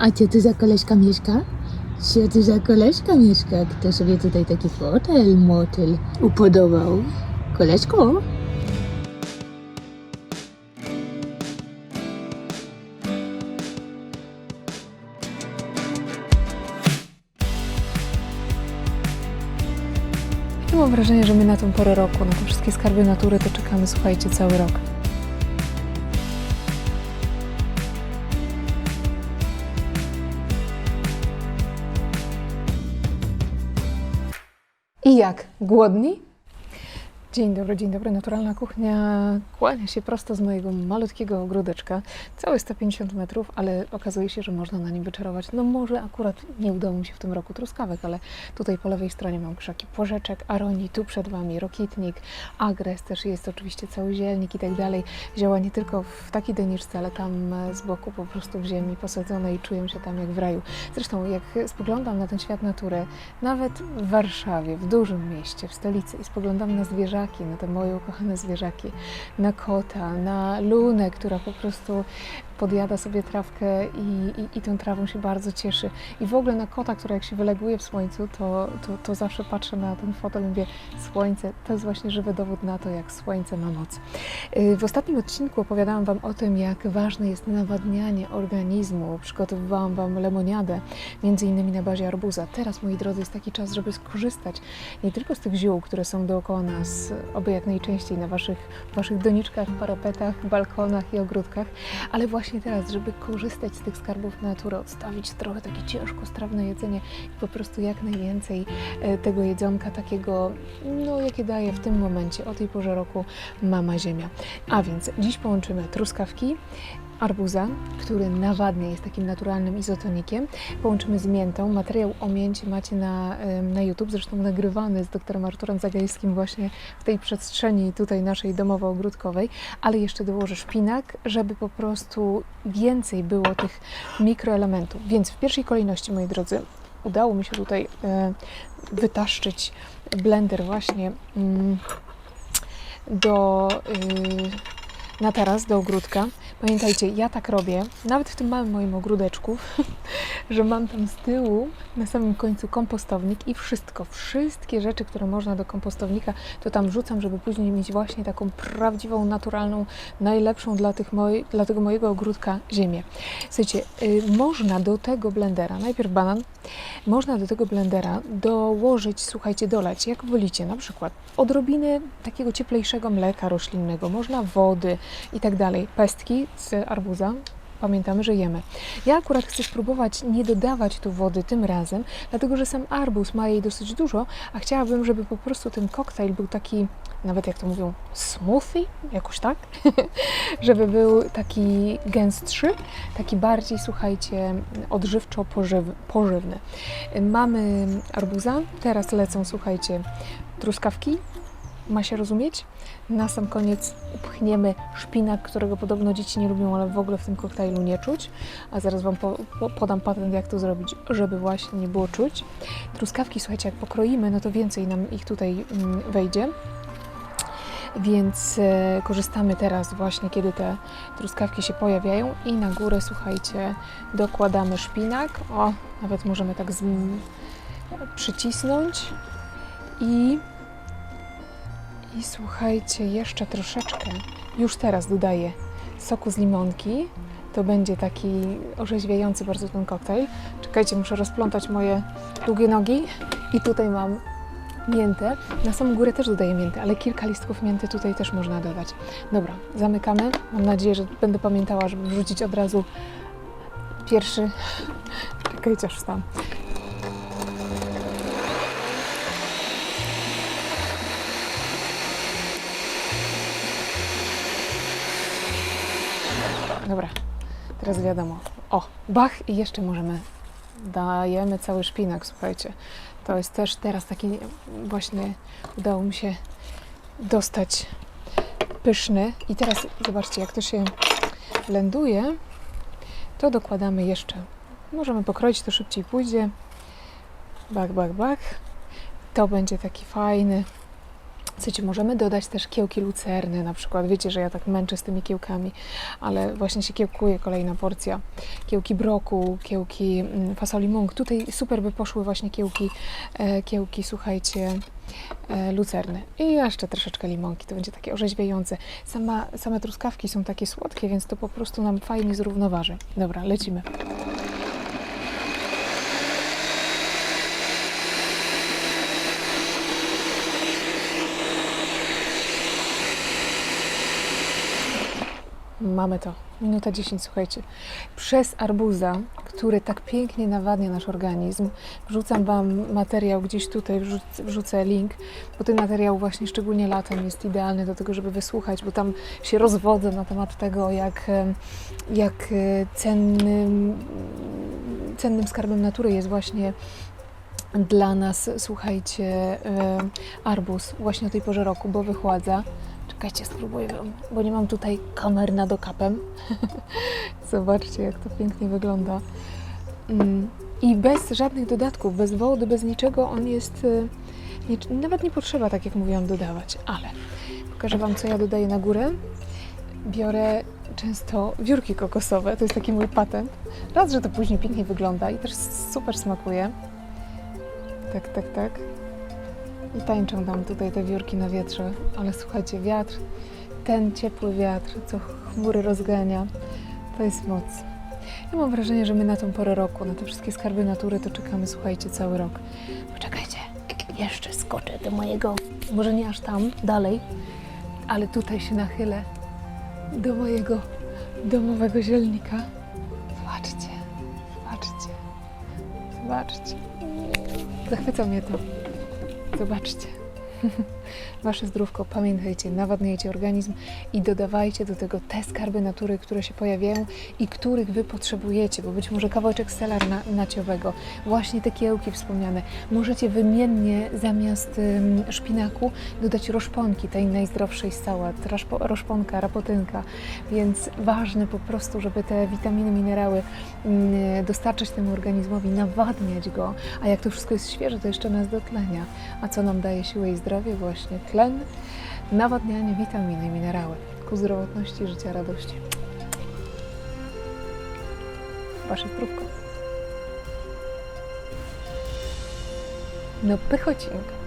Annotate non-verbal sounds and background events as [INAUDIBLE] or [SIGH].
A co tu za koleżka mieszka? Co tu za koleżka mieszka? Kto sobie tutaj taki fotel, motel upodobał? Koleżko? Mam wrażenie, że my na tą porę roku, na te wszystkie skarby natury, to czekamy, słuchajcie, cały rok. I jak? Głodni? Dzień dobry, dzień dobry. Naturalna kuchnia kłania się prosto z mojego malutkiego ogródeczka. Całe 150 metrów, ale okazuje się, że można na nim wyczarować. No może akurat nie udało mi się w tym roku truskawek, ale tutaj po lewej stronie mam krzaki porzeczek, aronii, tu przed Wami rokitnik, agres, też jest oczywiście cały zielnik i tak dalej. Zioła nie tylko w takiej doniczce, ale tam e, z boku po prostu w ziemi posadzone i czuję się tam jak w raju. Zresztą jak spoglądam na ten świat natury, nawet w Warszawie, w dużym mieście, w stolicy i spoglądam na zwierzaki, na te moje ukochane zwierzaki, na kota, na lunę, która po prostu podjada sobie trawkę i, i, i tą trawą się bardzo cieszy. I w ogóle na kota, który jak się wyleguje w słońcu, to, to, to zawsze patrzę na ten fotel i mówię, słońce, to jest właśnie żywy dowód na to, jak słońce ma moc. Y, W ostatnim odcinku opowiadałam Wam o tym, jak ważne jest nawadnianie organizmu. Przygotowywałam Wam lemoniadę, między innymi na bazie arbuza. Teraz, moi drodzy, jest taki czas, żeby skorzystać nie tylko z tych ziół, które są dookoła nas, oby jak najczęściej na Waszych, waszych doniczkach, parapetach, balkonach i ogródkach, ale właśnie teraz, żeby korzystać z tych skarbów natury, odstawić trochę takie ciężko strawne jedzenie i po prostu jak najwięcej e, tego jedzonka takiego, no jakie daje w tym momencie, o tej porze roku mama ziemia. A więc dziś połączymy truskawki, arbuza, który nawadnia, jest takim naturalnym izotonikiem. Połączymy z miętą. Materiał o mięcie macie na, na YouTube, zresztą nagrywany z doktorem Arturem Zagajskim właśnie w tej przestrzeni tutaj naszej domowo-ogródkowej, ale jeszcze dołożę szpinak, żeby po prostu więcej było tych mikroelementów. Więc w pierwszej kolejności, moi drodzy, udało mi się tutaj e, wytaszczyć blender właśnie mm, do... y, na taras do ogródka. Pamiętajcie, ja tak robię, nawet w tym małym moim ogródeczku, [LAUGHS] że mam tam z tyłu, na samym końcu kompostownik i wszystko, wszystkie rzeczy, które można do kompostownika, to tam rzucam, żeby później mieć właśnie taką prawdziwą, naturalną, najlepszą dla, tych moj, dla tego mojego ogródka ziemię. Słuchajcie, y, można do tego blendera, najpierw banan, można do tego blendera dołożyć, słuchajcie, dolać, jak wolicie, na przykład odrobiny takiego cieplejszego mleka roślinnego, można wody i tak dalej, pestki z arbuza. Pamiętamy, że jemy. Ja akurat chcę spróbować nie dodawać tu wody tym razem, dlatego że sam arbuz ma jej dosyć dużo, a chciałabym, żeby po prostu ten koktajl był taki, nawet jak to mówią, smoothie, jakoś tak, [LAUGHS] żeby był taki gęstszy, taki bardziej, słuchajcie, odżywczo-pożywny. Mamy arbuza, teraz lecą, słuchajcie, truskawki, ma się rozumieć. Na sam koniec upchniemy szpinak, którego podobno dzieci nie lubią, ale w ogóle w tym koktajlu nie czuć. A zaraz Wam po, po, podam patent, jak to zrobić, żeby właśnie nie było czuć. Truskawki, słuchajcie, jak pokroimy, no to więcej nam ich tutaj mm, wejdzie. Więc e, korzystamy teraz właśnie, kiedy te truskawki się pojawiają i na górę, słuchajcie, dokładamy szpinak. O, nawet możemy tak z, przycisnąć i i słuchajcie, jeszcze troszeczkę, już teraz dodaję soku z limonki. To będzie taki orzeźwiający bardzo ten koktajl. Czekajcie, muszę rozplątać moje długie nogi. I tutaj mam miętę. Na samą górę też dodaję miętę, ale kilka listków mięty tutaj też można dodać. Dobra, zamykamy. Mam nadzieję, że będę pamiętała, żeby wrzucić od razu pierwszy... Czekajcie, aż wstałam. Dobra, teraz wiadomo. O, bach i jeszcze możemy. Dajemy cały szpinak, słuchajcie. To jest też teraz taki właśnie udało mi się dostać pyszny. I teraz zobaczcie, jak to się blenduje, to dokładamy jeszcze. Możemy pokroić, to szybciej pójdzie. Bak, bak, bak. To będzie taki fajny Możemy dodać też kiełki lucerny na przykład. Wiecie, że ja tak męczę z tymi kiełkami, ale właśnie się kiełkuje kolejna porcja. Kiełki broku, kiełki mm, fasoli mung. Tutaj super by poszły właśnie kiełki, e, kiełki słuchajcie, e, lucerny. I jeszcze troszeczkę limonki, to będzie takie orzeźwiające. Sama, same truskawki są takie słodkie, więc to po prostu nam fajnie zrównoważy. Dobra, lecimy. Mamy to. Minuta 10, słuchajcie. Przez arbuza, który tak pięknie nawadnia nasz organizm, wrzucam Wam materiał gdzieś tutaj, wrzucę, link, bo ten materiał właśnie szczególnie latem jest idealny do tego, żeby wysłuchać, bo tam się rozwodzę na temat tego, jak, jak cennym, cennym skarbem natury jest właśnie dla nas, słuchajcie, e, arbuz właśnie o tej porze roku, bo wychładza. Czekajcie, spróbuję, bo nie mam tutaj kamer nad okapem. [LAUGHS] Zobaczcie, jak to pięknie wygląda. Mm, I bez żadnych dodatków, bez wody, bez niczego, on jest. y, Nie, nawet nie potrzeba, tak jak mówiłam, dodawać, ale pokażę Wam, co ja dodaję na górę. Biorę często wiórki kokosowe, to jest taki mój patent. Raz, że to później pięknie wygląda i też super smakuje. Tak, tak, tak. I tańczą tam tutaj te wiórki na wietrze, ale słuchajcie, wiatr, ten ciepły wiatr, co chmury rozgania, to jest moc. Ja mam wrażenie, że my na tą porę roku, na te wszystkie skarby natury, to czekamy, słuchajcie, cały rok. Poczekajcie, jeszcze skoczę do mojego, może nie aż tam, dalej, ale tutaj się nachylę do mojego domowego zielnika. Zobaczcie, zobaczcie, zobaczcie. Zachwyca mnie to. Zobaczcie. [LAUGHS] Wasze zdrówko, pamiętajcie, nawadniajcie organizm i dodawajcie do tego te skarby natury, które się pojawiają i których Wy potrzebujecie, bo być może kawałeczek sela na, naciowego, właśnie te kiełki wspomniane. Możecie wymiennie zamiast ym, szpinaku dodać roszponki, tej najzdrowszej z sałat, roszponka, rapotynka, więc ważne po prostu, żeby te witaminy, minerały ym, dostarczać temu organizmowi, nawadniać go, a jak to wszystko jest świeże, to jeszcze nas dotlenia. A co nam daje siłę i zdrowie? Właśnie tlen, nawadnianie, witaminy minerały ku zdrowotności, życia, radości. Wasze zdrówko. No pychocinka.